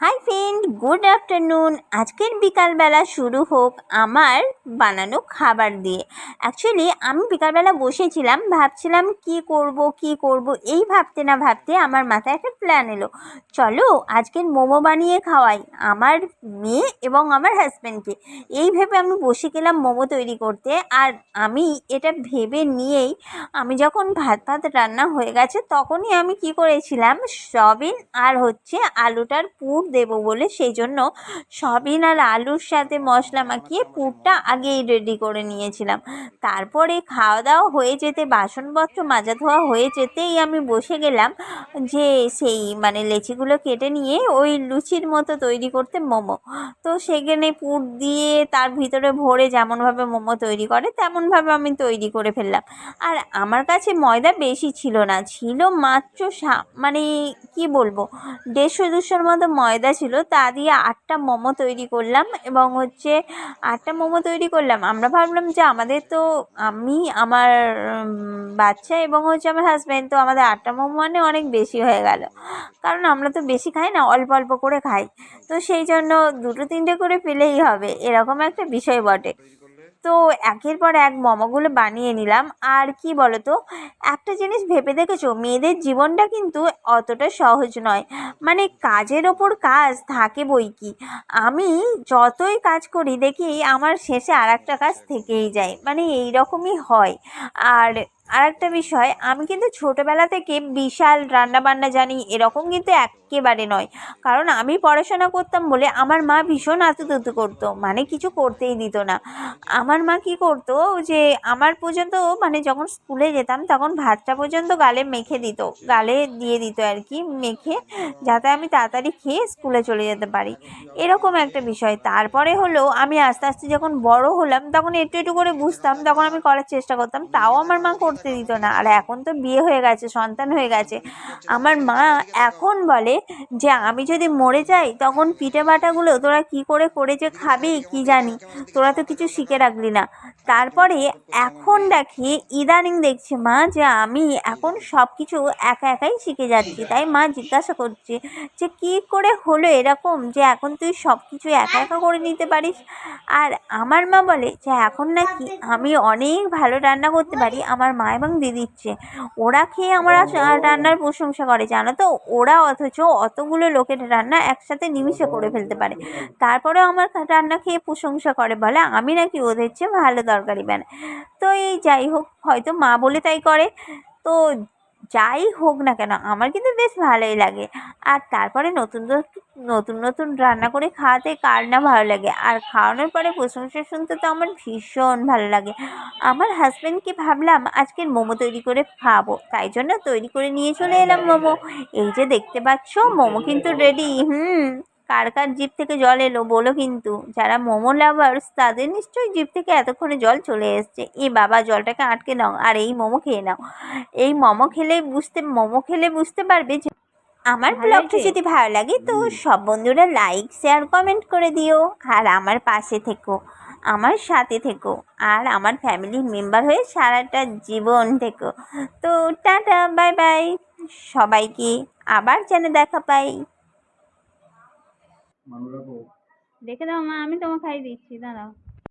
Hi friend good afternoon আজকের বিকালবেলা শুরু হোক আমার বানানো খাবার দিয়ে। অ্যাকচুয়ালি আমি বিকালবেলা বসেছিলাম, ভাবছিলাম কি করব কি করব, এই ভাবতে না ভাবতে আমার মাথায় একটা প্ল্যান এলো। চলো, আজকের মোমো বানিয়ে খাওয়াই, আমার মেয়ে এবং আমার হাজব্যান্ডকে এই ভেবে আমি বসে গেলাম মোমো তৈরি করতে, আর আমি এটা ভেবে নিয়েই আমি যখন ভাত ভাত রান্না হয়ে গেছে, তখনই আমি কি করেছিলাম সয়াবিন আর হচ্ছে আলুটার পুর দেবো বলে সেই জন্য সয়াবিন আর আলুর সাথে মশলা মাখিয়ে পুরটা আগেই রেডি করে নিয়েছিলাম। তারপরে খাওয়া দাওয়া হয়ে যেতে, বাসনপত্র মাজা ধোয়া হয়ে যেতেই আমি বসে গেলাম যে সেই মানে লেচিগুলো কেটে নিয়ে ওই লুচির মতো তৈরি করতে মোমো। তো সেখানে পুর দিয়ে তার ভিতরে ভরে যেমনভাবে মোমো তৈরি করে, তেমনভাবে আমি তৈরি করে ফেললাম। আর আমার কাছে ময়দা বেশি ছিল না, ছিল মাত্র মানে কি বলব, দেড়শো দুশোর মতো ময়দা ছিল তা দিয়ে আটটা মোমো তৈরি করলাম এবং হচ্ছে আটটা মোমো তৈরি করলাম। আমরা ভাবলাম যে আমাদের তো আমি, আমার বাচ্চা এবং হচ্ছে আমার হাজব্যান্ড তো আমাদের আটটা মোমো মানে অনেক বেশি হয়ে গেল। কারণ আমরা তো বেশি খাই না, অল্প অল্প করে খাই। তো সেই জন্য দুটো, তিনটে করে পেলেই হবে, এরকম একটা বিষয় বটে। তো একের পর এক মোমোগুলো বানিয়ে নিলাম। আর কি বলো তো একটা জিনিস ভেবে দেখেছ? মেয়েদের জীবনটা কিন্তু অতটা সহজ নয়। মানে কাজের ওপর কাজ থাকে বই কি? আমি যতই কাজ করি দেখি আমার শেষে আর একটা কাজ থেকেই যায়। মানে এই রকমই হয়। আর আর একটা বিষয়, আমি কিন্তু ছোটোবেলা থেকে বিশাল রান্নাবান্না জানি। এরকম কিন্তু একেবারে নয়। কারণ আমি পড়াশোনা করতাম বলে আমার মা ভীষণ আতুতুতু করতো মানে কিছু করতেই দিত না। আমার মা কী করতো যে, আমার পর্যন্ত মানে যখন স্কুলে যেতাম তখন ভাতটা পর্যন্ত গালে মেখে দিত, গালে দিয়ে দিত আর কি, মেখে যাতে আমি তাড়াতাড়ি খেয়ে স্কুলে চলে যেতে পারি। এরকম একটা বিষয়। তারপরে হলো, আমি আস্তে আস্তে যখন বড় হলাম তখন একটু একটু করে বুঝতাম, তখন আমি করার চেষ্টা করতাম, তাও আমার মা করতে দিত না। আর এখন তো বিয়ে হয়ে গেছে, সন্তান হয়ে গেছে। আমার মা এখন বলে যে আমি যদি মরে যাই, তখন পিঠে বাটাগুলো তোরা কি করে করে যে খাবি কি জানি। তোরা তো কিছু শিখে রাখলি না। তারপরে এখন দেখি ইদানিং দেখছি মা যে আমি এখন সব কিছু একা একাই শিখে যাচ্ছি। তাই মা জিজ্ঞাসা করছে যে কী করে হলো এরকম যে এখন তুই সব কিছু একা একা করে নিতে পারিস? আর আমার মা বলে যে এখন নাকি আমি অনেক ভালো রান্না করতে পারি, আমার মা এবং দিদির চেয়ে ওরা খেয়ে আমার রান্নার প্রশংসা করে, জানো তো? ওরা অথচ অতগুলো লোকের রান্না একসাথে নিমিশে করে ফেলতে পারে। তারপরেও আমার রান্না খেয়ে প্রশংসা করে, বলে, আমি নাকি ওদের চেয়ে ভালো দরকারি বানাই। তো এই যাই হোক, হয়তো মা বলে তাই করে। তো যাই হোক না কেন আমার কিন্তু বেশ ভালোই লাগে। আর তারপরে নতুন নতুন নতুন রান্না করে খাওয়াতে কার না ভালো লাগে? আর খাওয়ানোর পরে প্রশংসা শুনতে তো আমার ভীষণ ভালো লাগে। আমার হাজব্যান্ডকে ভাবলাম আজকের মোমো তৈরি করে খাব তাই জন্য তৈরি করে নিয়ে চলে এলাম মোমো। এই যে দেখতে পাচ্ছ মোমো কিন্তু রেডি হুম। কার কার জিপ থেকে জল এলো বলো কিন্তু। যারা মোমো লাভার্স তাদের নিশ্চয়ই জিপ থেকে এতক্ষণে জল চলে এসছে। এ বাবা জলটাকে আটকে নাও আর এই মোমো খেয়ে নাও। এই মোমো খেলে বুঝতে মোমো খেলে বুঝতে পারবে যে আমার ব্লগটা যদি ভালো লাগে তো সব বন্ধুরা লাইক শেয়ার কমেন্ট করে দিও। আর আমার পাশে থেকো আমার সাথে থেকো। আর আমার ফ্যামিলির মেম্বার হয়ে সারাটা জীবন থেকো। তো টাটা বাই বাই সবাইকে আবার যেন দেখা পাই। রেখে দাও মা আমি তোমাকে খাইয়ে দিচ্ছি দাঁড়াও।